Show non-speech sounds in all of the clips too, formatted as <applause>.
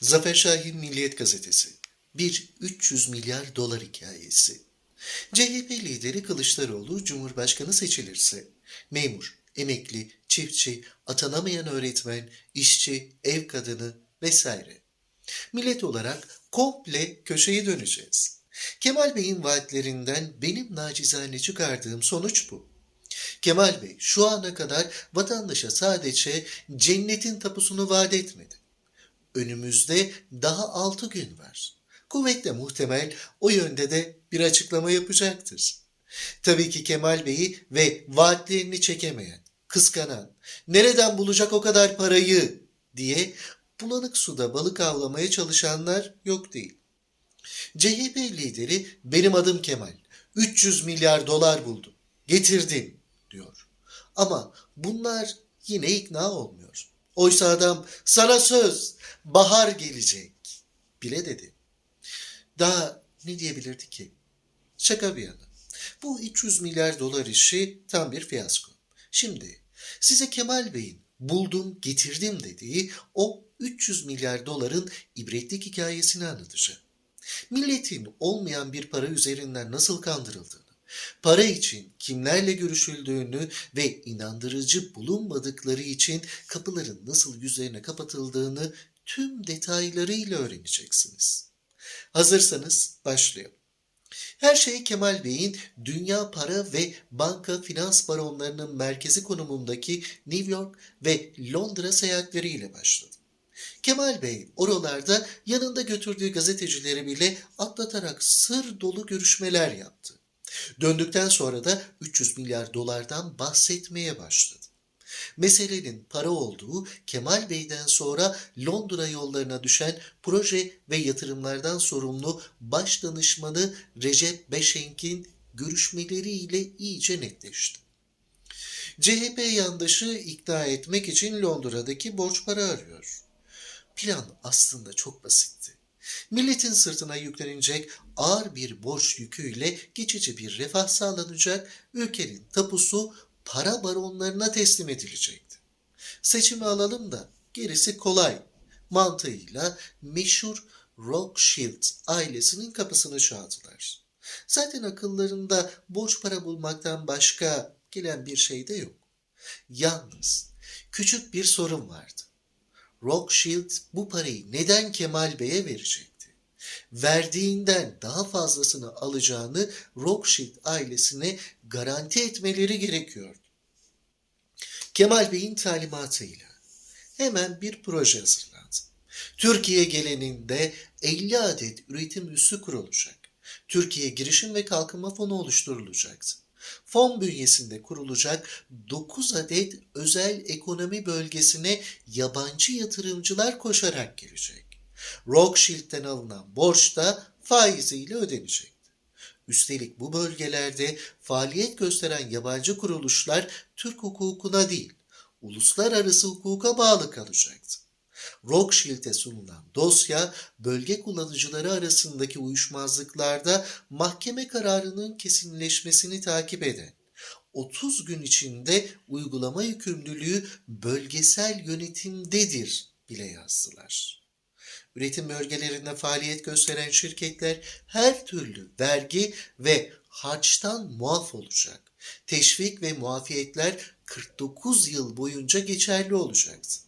Zafer Şahin Milliyet Gazetesi. Bir 300 milyar dolar hikayesi. CHP lideri Kılıçdaroğlu Cumhurbaşkanı seçilirse memur, emekli, çiftçi, atanamayan öğretmen, işçi, ev kadını vesaire. Millet olarak komple köşeyi döneceğiz. Kemal Bey'in vaatlerinden benim nacizane çıkardığım sonuç bu. Kemal Bey şu ana kadar vatandaşa sadece cennetin tapusunu vaat etmedi. Önümüzde daha 6 gün var. Kuvvetle muhtemel o yönde de bir açıklama yapacaktır. Tabii ki Kemal Bey'i ve vaatlerini çekemeyen, kıskanan, nereden bulacak o kadar parayı diye bulanık suda balık avlamaya çalışanlar yok değil. CHP lideri benim adım Kemal. 300 milyar dolar buldum. Getirdim diyor. Ama bunlar yine ikna olmuyor. Oysa adam sana söz bahar gelecek bile dedi. Daha ne diyebilirdi ki? Şaka bir yana. Bu 300 milyar dolar işi tam bir fiyasko. Şimdi size Kemal Bey'in buldum getirdim dediği o 300 milyar doların ibretlik hikayesini anlatacağım. Milletin olmayan bir para üzerinden nasıl kandırıldığını, para için kimlerle görüşüldüğünü ve inandırıcı bulunmadıkları için kapıların nasıl yüzlerine kapatıldığını tüm detaylarıyla öğreneceksiniz. Hazırsanız başlayalım. Her şey Kemal Bey'in dünya para ve banka finans baronlarının merkezi konumundaki New York ve Londra seyahatleriyle başladı. Kemal Bey oralarda yanında götürdüğü gazetecileri bile atlatarak sır dolu görüşmeler yaptı. Döndükten sonra da 300 milyar dolardan bahsetmeye başladı. Meselenin para olduğu Kemal Bey'den sonra Londra yollarına düşen proje ve yatırımlardan sorumlu baş danışmanı Recep Beşenk'in görüşmeleriyle iyice netleşti. CHP yandaşı ikna etmek için Londra'daki borç para arıyor. Plan aslında çok basitti. Milletin sırtına yüklenecek ağır bir borç yüküyle geçici bir refah sağlanacak, ülkenin tapusu para baronlarına teslim edilecekti. Seçimi alalım da gerisi kolay mantığıyla meşhur Rothschild ailesinin kapısını çaldılar. Zaten akıllarında borç para bulmaktan başka gelen bir şey de yok. Yalnız küçük bir sorun vardı. Rothschild bu parayı neden Kemal Bey'e verecekti? Verdiğinden daha fazlasını alacağını Rothschild ailesine garanti etmeleri gerekiyordu. Kemal Bey'in talimatıyla hemen bir proje hazırlandı. Türkiye geleninde 50 adet üretim üssü kurulacak. Türkiye Girişim ve Kalkınma Fonu oluşturulacaktı. Fon bünyesinde kurulacak 9 adet özel ekonomi bölgesine yabancı yatırımcılar koşarak girecek. Rothschild'den alınan borç da faiziyle ödenecekti. Üstelik bu bölgelerde faaliyet gösteren yabancı kuruluşlar Türk hukukuna değil, uluslararası hukuka bağlı kalacaktı. Rothschild'e sunulan dosya bölge kullanıcıları arasındaki uyuşmazlıklarda mahkeme kararının kesinleşmesini takip eden 30 gün içinde uygulama yükümlülüğü bölgesel yönetimdedir bile yazdılar. Üretim bölgelerinde faaliyet gösteren şirketler her türlü vergi ve harçtan muaf olacak. Teşvik ve muafiyetler 49 yıl boyunca geçerli olacaktı.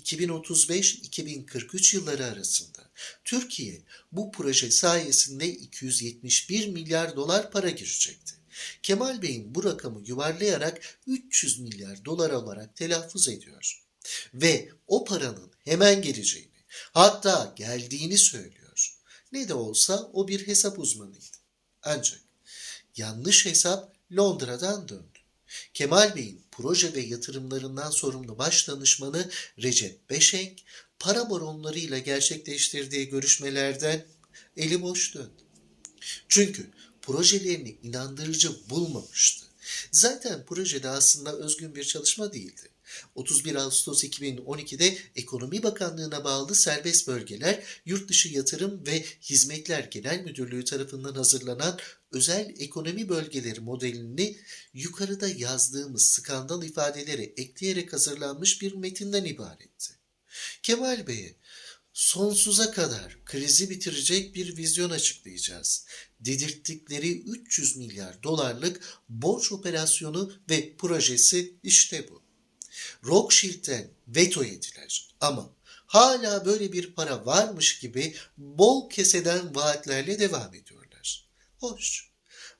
2035-2043 yılları arasında Türkiye bu proje sayesinde 271 milyar dolar para girecekti. Kemal Bey'in bu rakamı yuvarlayarak 300 milyar dolar olarak telaffuz ediyor. Ve o paranın hemen geleceğini, hatta geldiğini söylüyor. Ne de olsa o bir hesap uzmanıydı. Ancak yanlış hesap Londra'dan döndü. Kemal Bey'in proje ve yatırımlarından sorumlu baş danışmanı Recep Beşenk, para baronlarıyla gerçekleştirdiği görüşmelerden eli boş döndü. Çünkü projelerini inandırıcı bulmamıştı. Zaten projede aslında özgün bir çalışma değildi. 31 Ağustos 2012'de Ekonomi Bakanlığı'na bağlı serbest bölgeler, Yurt Dışı Yatırım ve Hizmetler Genel Müdürlüğü tarafından hazırlanan özel ekonomi bölgeleri modelini yukarıda yazdığımız skandal ifadeleri ekleyerek hazırlanmış bir metinden ibaretti. Kemal Bey'e sonsuza kadar krizi bitirecek bir vizyon açıklayacağız. Dedirttikleri 300 milyar dolarlık borç operasyonu ve projesi işte bu. Rothschild'den veto yediler ama hala böyle bir para varmış gibi bol keseden vaatlerle devam ediyorlar. Hoş.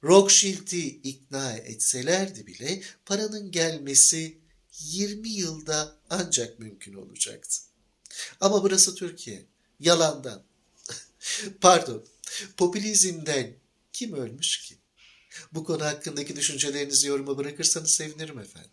Rothschild'i ikna etselerdi bile paranın gelmesi 20 yılda ancak mümkün olacaktı. Ama burası Türkiye. Yalandan. <laughs> Pardon. Popülizmden kim ölmüş ki? Bu konu hakkındaki düşüncelerinizi yoruma bırakırsanız sevinirim efendim.